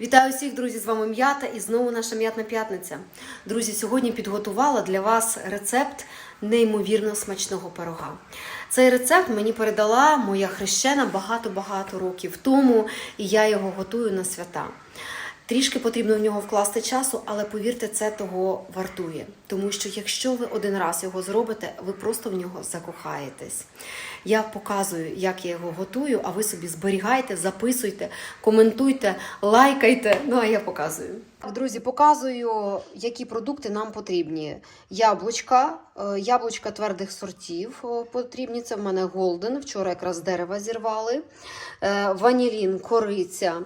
Вітаю всіх, друзі! З вами м'ята і знову наша м'ятна п'ятниця. Друзі, сьогодні підготувала для вас рецепт неймовірно смачного пирога. Цей рецепт мені передала моя хрещена багато-багато років тому, і я його готую на свята. Трішки потрібно в нього вкласти часу, але повірте, це того вартує. Тому що якщо ви один раз його зробите, ви просто в нього закохаєтесь. Я показую, як я його готую, а ви собі зберігайте, записуйте, коментуйте, лайкайте. Ну а я показую. Друзі, показую, які продукти нам потрібні. Яблучка, е, яблучка твердих сортів е, потрібні. Це в мене голден. Вчора якраз дерева зірвали. Е, Ванілін, кориця.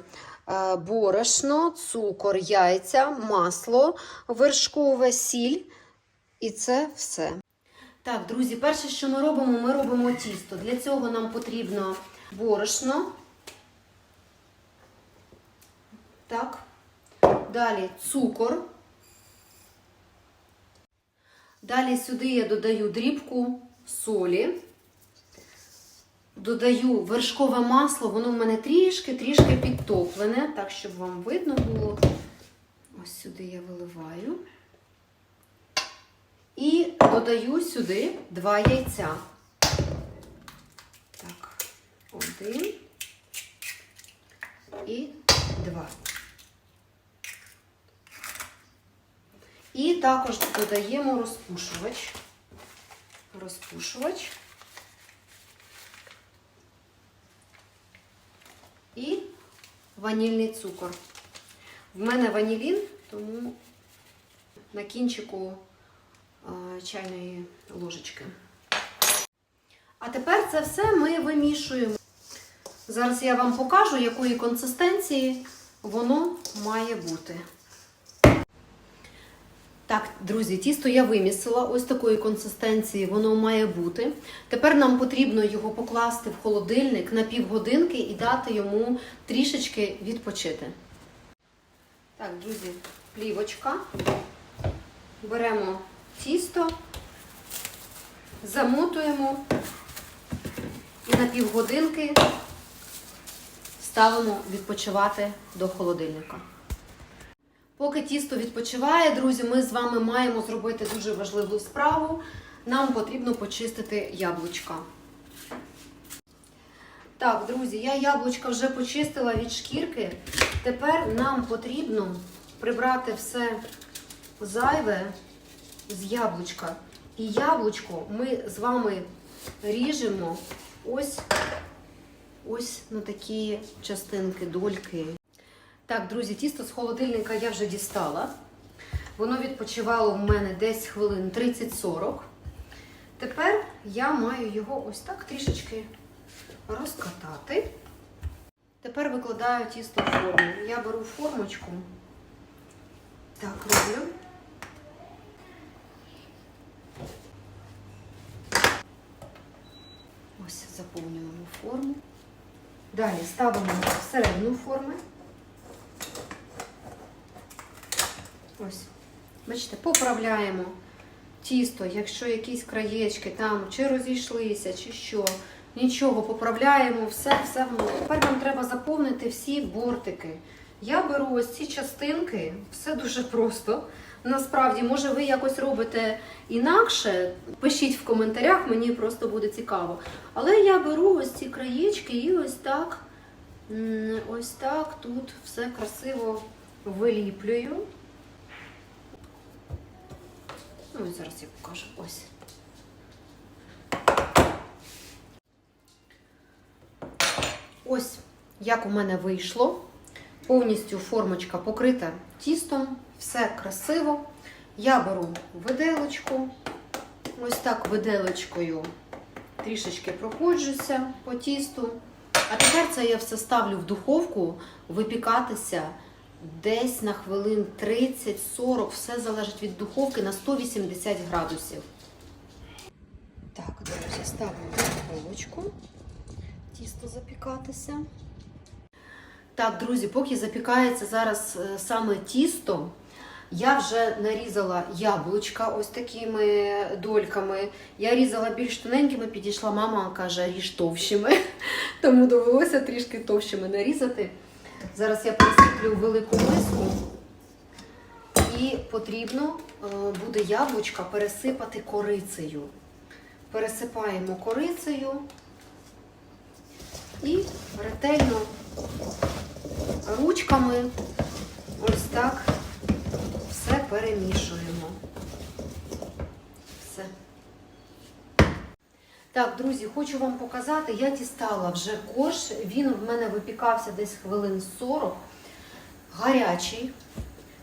Е, Борошно, цукор, яйця, масло, вершкове, сіль. І це все. Так, друзі, перше, що ми робимо, ми робимо тісто. Для цього нам потрібно борошно. Так. Далі цукор. Далі сюди я додаю дрібку солі. Додаю вершкове масло, воно в мене трішки-трішки підтоплене, так, щоб вам видно було. Ось сюди я виливаю. І додаю сюди два яйця. Так, один і два. І також додаємо розпушувач. Розпушувач. І ванільний цукор. В мене ванілін, тому на кінчику чайної ложечки. А тепер це все ми вимішуємо. Зараз я вам покажу, якої консистенції воно має бути. Так, друзі, тісто я вимісила. Ось такої консистенції воно має бути. Tепер нам потрібно його покласти в холодильник на півгодинки і дати йому трішечки відпочити. Так, друзі, плівочка. Беремо тісто, замотуємо і на півгодинки ставимо відпочивати до холодильника. Поки тісто відпочиває, друзі, ми з вами маємо зробити дуже важливу справу. Нам потрібно почистити яблучка. Так, друзі, я яблучка вже почистила від шкірки. Тепер нам потрібно прибрати все зайве з яблучка. І яблучко ми з вами ріжемо ось, ось на такі частинки, дольки. Так, друзі, тісто з холодильника я вже дістала. Воно відпочивало в мене десь хвилин 30-40. Тепер я маю його ось так трішечки розкатати. Тепер викладаю тісто в форму. Я беру формочку. Так, роблю. Ось заповнюємо форму. Далі ставимо всередину форми. Ось. Бачите, поправляємо тісто, якщо якісь краєчки там чи розійшлися, чи що. Нічого, поправляємо, все, все. Тепер нам треба заповнити всі бортики. Я беру ось ці частинки, все дуже просто. Насправді, може, ви якось робите інакше. Пишіть в коментарях, мені просто буде цікаво. Але я беру ось ці краєчки і ось так, ось так тут все красиво виліплюю. Ну, зараз я покажу. Ось. Ось як у мене вийшло. Повністю формочка покрита тістом, все красиво. Я беру виделочку, ось так виделочкою трішечки проходжуся по тісту. А тепер це я все ставлю в духовку випікатися десь на хвилин 30-40, все залежить від духовки на 180 градусів. Так, друзі, ставимо духовочку тісто запікатися. Так, друзі, поки запікається зараз е, саме тісто, я вже нарізала яблучка ось такими дольками. Я різала більш тоненькими, підійшла мама, каже, ріж товщими. Тому довелося трішки товщими нарізати. Зараз я пересиплю в велику миску. І потрібно е, буде яблучка пересипати корицею. Пересипаємо корицею і ретельно ручками ось так все перемішуємо. Все. Так, друзі, хочу вам показати, я дістала вже корж. Він в мене випікався десь хвилин 40. Гарячий,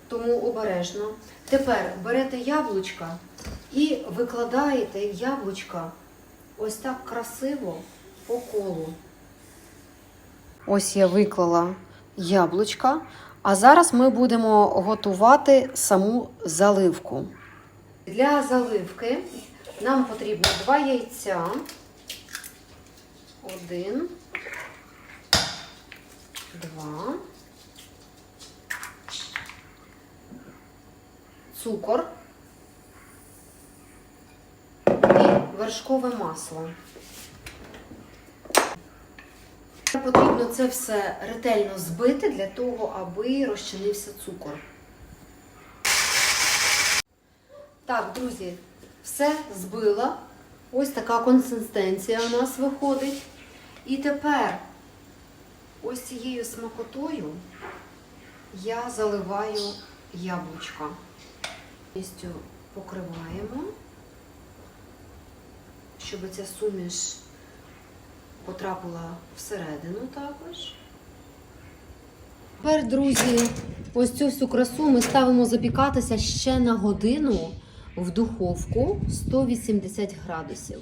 тому обережно. Тепер берете яблучка і викладаєте яблучка ось так красиво по колу. Ось я виклала яблучка. А зараз ми будемо готувати саму заливку. Для заливки нам потрібно два яйця. Один, два, цукор і вершкове масло. Потрібно це все ретельно збити для того, аби розчинився цукор. Так, друзі, все збила. Ось така консистенція у нас виходить. І тепер ось цією смакотою я заливаю яблучка. Повністю покриваємо, щоб ця суміш потрапила всередину також. Тепер, друзі, ось цю всю красу ми ставимо запікатися ще на годину в духовку 180 градусів.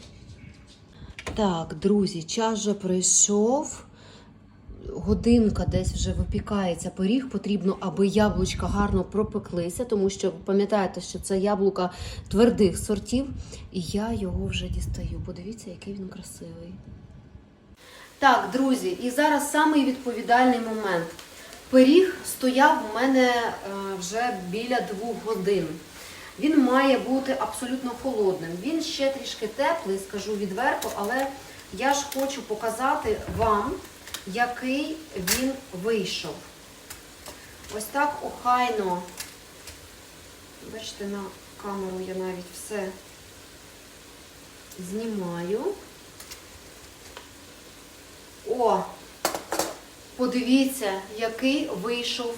Так, друзі, час вже пройшов. Годинка десь вже випікається пиріг. Потрібно, аби яблучка гарно пропеклися, тому що пам'ятаєте, що це яблука твердих сортів. І я його вже дістаю. Подивіться, який він красивий. Так, друзі, і зараз самий відповідальний момент. Пиріг стояв у мене е, вже біля двох годин. Він має бути абсолютно холодним. Він ще трішки теплий, скажу відверто, але я ж хочу показати вам, який він вийшов. Ось так охайно. Бачите, на камеру я навіть все знімаю. О, подивіться, який вийшов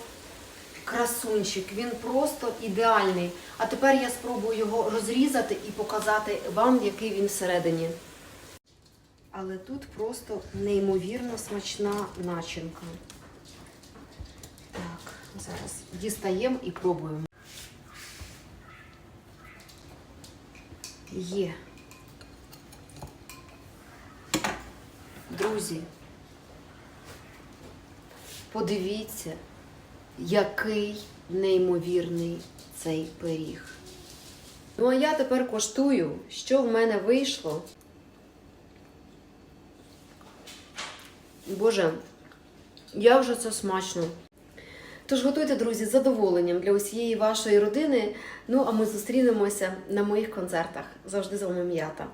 красунчик. Він просто ідеальний. А тепер я спробую його розрізати і показати вам, який він всередині. Але тут просто неймовірно смачна начинка. Так, зараз дістаємо і пробуємо. Є. Друзі, подивіться, який неймовірний цей пиріг. Ну, а я тепер коштую, що в мене вийшло. Боже, я вже це смачно. Тож готуйте, друзі, з задоволенням для усієї вашої родини. Ну, а ми зустрінемося на моїх концертах. Завжди з вами м'ята.